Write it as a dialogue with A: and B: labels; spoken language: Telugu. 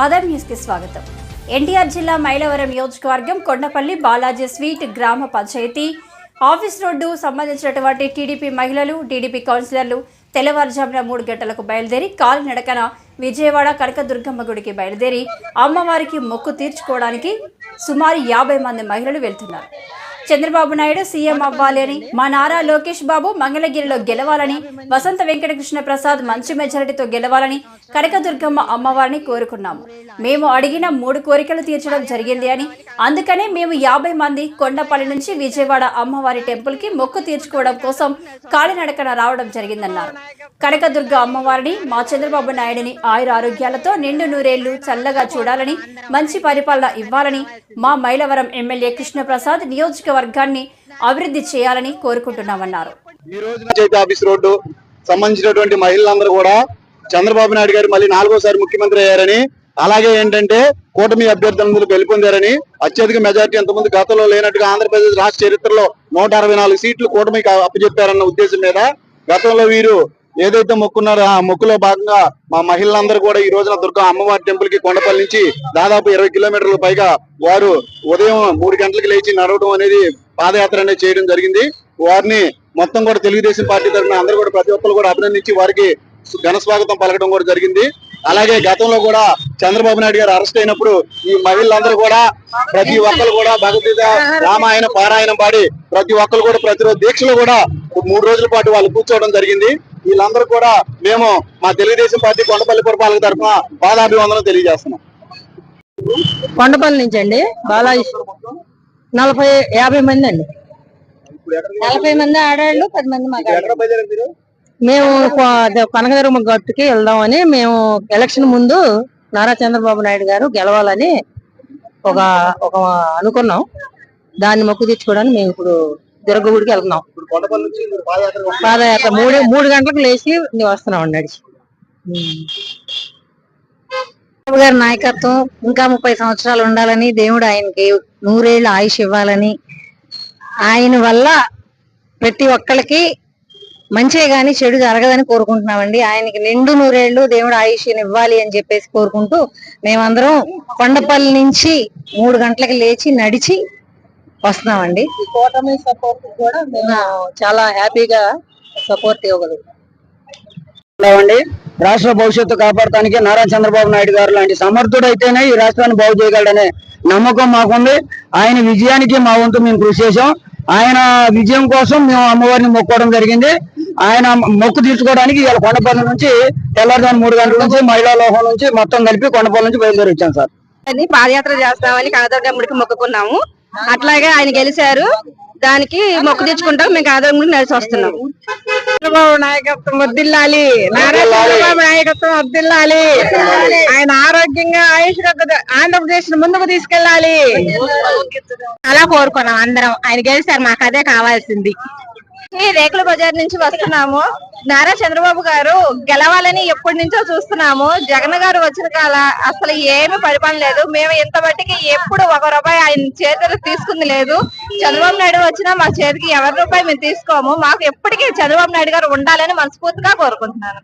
A: ఆదాయం న్యూస్కి స్వాగతం. ఎన్టీఆర్ జిల్లా మైలవరం నియోజకవర్గం కొండపల్లి బాలాజీ స్వీట్ గ్రామ పంచాయతీ ఆఫీస్ రోడ్డు సంబంధించినటువంటి టీడీపీ మహిళలు టీడీపీ కౌన్సిలర్లు తెల్లవారుజామున మూడు గంటలకు బయలుదేరి కాలినడకన విజయవాడ కనకదుర్గమ్మ గుడికి బయలుదేరి అమ్మవారికి మొక్కు తీర్చుకోవడానికి సుమారు యాభై మంది మహిళలు వెళ్తున్నారు. చంద్రబాబు నాయుడు సీఎం అవ్వాలి అని మా నారా లోకేష్ బాబు మంగళగిరిలో గెలవాలని వసంత వెంకటకృష్ణ ప్రసాద్ మంచి మెజారిటీతో గెలవాలని కనకదుర్గమ్మ అమ్మవారిని కోరుకున్నాము. మేము అడిగిన మూడు కోరికలు తీర్చడం జరిగింది అని అందుకనే మేము యాభై మంది కొండపల్లి నుంచి విజయవాడ అమ్మవారి టెంపుల్కి మొక్కు తీర్చుకోవడం కోసం కాలినడకన రావడం జరిగిందన్నారు. కనకదుర్గ అమ్మవారిని మా చంద్రబాబు నాయుడిని ఆయుర ఆరోగ్యాలతో నిండు నూరేళ్ళు చల్లగా చూడాలని మంచి పరిపాలన ఇవ్వాలని మా మైలవరం ఎమ్మెల్యే కృష్ణప్రసాద్ నియోజకవర్గాన్ని అభివృద్ధి చేయాలని కోరుకుంటున్నామన్నారు.
B: ఈ రోజు ఆఫీస్ రోడ్డు సంబంధించినటువంటి మహిళలందరూ కూడా చంద్రబాబు నాయుడు గారు మళ్ళీ నాలుగోసారి ముఖ్యమంత్రి అయ్యారని అలాగే ఏంటంటే కూటమి అభ్యర్థులందరూ గెలుపొందారని అత్యధిక మెజార్టీ అంతకుముందు గతంలో లేనట్టుగా ఆంధ్రప్రదేశ్ రాష్ట్ర చరిత్రలో నూట అరవై నాలుగు సీట్లు కూటమికి అప్పచెప్పారన్న ఉద్దేశం మీద గతంలో వీరు ఏదైతే మొక్కున్నారో ఆ మొక్కులో భాగంగా మా మహిళలందరూ కూడా ఈ రోజున దుర్గా అమ్మవారి టెంపుల్కి కొండపల్లి నుంచి దాదాపు ఇరవై కిలోమీటర్ల పైగా వారు ఉదయం మూడు గంటలకు లేచి నడవడం అనేది పాదయాత్ర అనేది చేయడం జరిగింది. వారిని మొత్తం కూడా తెలుగుదేశం పార్టీ తరఫున అందరూ కూడా ప్రతి ఒక్కరు కూడా అభినందించి వారికి ఘన స్వాగతం పలకడం కూడా జరిగింది. అలాగే గతంలో కూడా చంద్రబాబు నాయుడు గారు అరెస్ట్ అయినప్పుడు ఈ మహిళలందరూ కూడా ప్రతి ఒక్కరు కూడా భగవద్గీత రామాయణ పారాయణం పాడి ప్రతి ఒక్కరు కూడా ప్రతిరోజు దీక్షలో కూడా మూడు రోజుల పాటు వాళ్ళు కూర్చోవడం జరిగింది. వీళ్ళందరూ కూడా మేము మా తెలుగుదేశం పార్టీ కొండపల్లి పురపాలక తరఫున పాదాభివందనం తెలియజేస్తున్నాం.
C: కొండపల్లి నుంచి అండి? బాలాజీ నలభై యాభై మంది అండి. నలభై మంది ఆడాళ్ళు పది మంది మగాళ్ళు. మేము కొ- అదే కనకదుర్గమ్మ గట్టుకి వెళ్దామని మేము ఎలక్షన్ ముందు నారా చంద్రబాబు నాయుడు గారు గెలవాలని ఒక ఒక అనుకున్నాం. దాన్ని మొక్కు తెచ్చుకోవడానికి మేము ఇప్పుడు దుర్గ గుడికి వెళ్తున్నాం.
B: పాదయాత్ర
C: మూడు మూడు గంటలకు లేచి వస్తున్నాం నడిచి
D: గారి నాయకత్వం ఇంకా ముప్పై సంవత్సరాలు ఉండాలని దేవుడు ఆయనకి నూరేళ్ళు ఆయుష్ ఇవ్వాలని ఆయన వల్ల ప్రతి ఒక్కరికి మంచే గాని చెడు జరగదని కోరుకుంటున్నామండి. ఆయనకి నిండు నూరేళ్ళు దేవుడు ఆయుష్ ఇవ్వాలి అని చెప్పేసి కోరుకుంటూ మేమందరం కొండపల్లి నుంచి మూడు గంటలకు లేచి నడిచి వస్తున్నామండి.
C: ఈ కూటమి సపోర్ట్ కూడా మేము చాలా హ్యాపీగా సపోర్ట్ ఇవ్వగలుగుతాం.
E: ఉన్నామండి రాష్ట్ర భవిష్యత్తు కాపాడటానికి నారా చంద్రబాబు నాయుడు గారు లాంటి సమర్థుడు అయితేనే ఈ రాష్ట్రాన్ని బాగు చేయగలడనే నమ్మకం మాకుంది. ఆయన విజయానికి మా వంతు మేము కృషి చేశాం. ఆయన విజయం కోసం మేము అమ్మవారిని మొక్కోవడం జరిగింది. ఆయన మొక్కు తీర్చుకోవడానికి ఇవాళ కొండపల్లి నుంచి తెల్లారుజాము మూడు గంటల నుంచి మహిళా లోహం నుంచి మొత్తం కలిపి కొండపల్లి నుంచి బయలుదేరి వచ్చాం సార్.
C: అని పాదయాత్ర చేస్తామని కనకదుర్గమ్మడికి మొక్కుకున్నాము. అట్లాగే ఆయన గెలిచారు. దానికి మొక్కు తెచ్చుకుంటాం మేము కనకదుర్గమ్మడికి నడిచి వస్తున్నాం. చంద్రబాబు నాయకత్వం వర్దిల్లాలి నారా చంద్రబాబు నాయకత్వం వర్దిల్లాలి ఆయన ఆరోగ్యంగా ఆయుష్ ఆంధ్రప్రదేశ్ ముందుకు తీసుకెళ్ళాలి. అలా కోరుకున్నాం అందరం. ఆయన గెలిచారు. మాకు అదే కావాల్సింది.
D: ఈ రేకుల బజార్ నుంచి వస్తున్నాము. నారా చంద్రబాబు గారు గెలవాలని ఎప్పటి నుంచో చూస్తున్నాము. జగన్ గారు వచ్చిన కాల అసలు ఏమీ పరిపాలన లేదు మేము ఇంత మట్టికి ఎప్పుడు ఒక రూపాయి ఆయన చేతులు తీసుకుంది లేదు. చంద్రబాబు నాయుడు వచ్చినా మా చేతికి ఎవరి రూపాయి మేము తీసుకోము. మాకు ఎప్పటికీ చంద్రబాబు నాయుడు గారు ఉండాలని మనస్ఫూర్తిగా కోరుకుంటున్నాను.